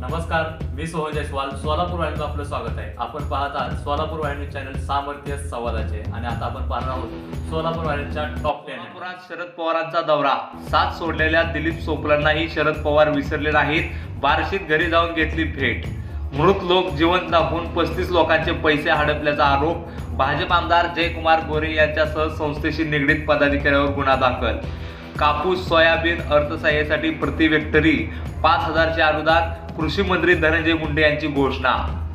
नमस्कार मी सोहन जयस्वाल. सोलापूर वाहिनीचं आपलं स्वागत आहे. आपण पाहत आहात सोलापूर वाहिनी चॅनल सामर्थ्य संवादाचे. आणि आता आपण पाहणार आहोत सोलापूर वाहिनीच्या टॉप टेन सोलापुरात शरद पवारांचा दौरा. साथ सोडलेल्या दिलीप सोपलांनाही शरद पवार विसरले नाहीत. बार्शीत घरी जाऊन घेतली भेट. मृत लोक जिवंत दाखवून पस्तीस लोकांचे पैसे हडपल्याचा आरोप. भाजप आमदार जयकुमार गोरे यांच्यासह संस्थेशी निगडीत पदाधिकाऱ्यावर गुन्हा दाखल. कापूस सोयाबीन अर्थसहाय्यासाठी प्रति हेक्टरी पाच हजारचे अनुदान कृषी मंत्री धनंजय मुंडे यांची घोषणा.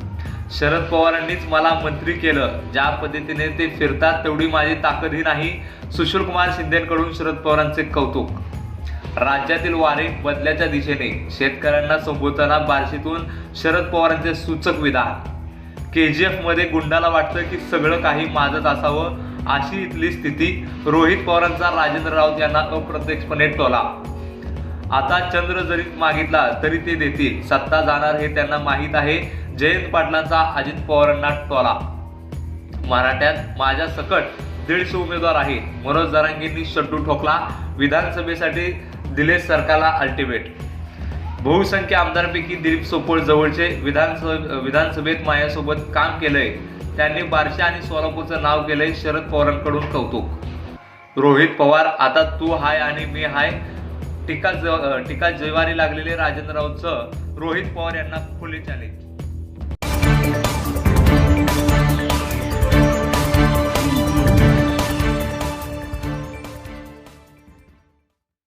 शरद पवारांनीच मला मंत्री केलं. ज्या पद्धतीने ते फिरतात तेवढी माझी ताकदही नाही. सुशीलकुमार शिंदेकडून शरद पवारांचे कौतुक. राज्यातील वारे बदल्याच्या दिशेने शेतकऱ्यांना संबोधताना बार्शीतून शरद पवारांचे सूचक विधान. के जी एफमध्ये गुंडाला वाटतं की सगळं काही माझंच असावं अशी इथली स्थिती. रोहित पवारांचा राजेंद्र राऊत यांना अप्रत्यक्षपणे टोला. आता चंद्र जरी मागितला तरी ते देतील. सत्ता जाणार हे त्यांना माहीत आहे. जयंत पाटलांचा अजित पवारांना टोला. मराठ्यात माझ्या सकट दीडशे उमेदवार आहेत. मनोज जरांगेंनी शड्डू ठोकला. विधानसभेसाठी दिले सरकारला अल्टिमेट बहुसंख्य आमदारपैकी दिलीप सोपळ जवळचे. विधानसभा विधानसभेत माझ्यासोबत काम केलंय. त्यांनी बारशा आणि सोलापूरचं नाव केलंय शरद पवारांकडून कौतुक. रोहित पवार आता तू हाय आणि मी हाय. टीका ज टीका जवारी लागलेले राजेंद्र राऊतचं. रोहित पवार यांना खुले चॅलेंज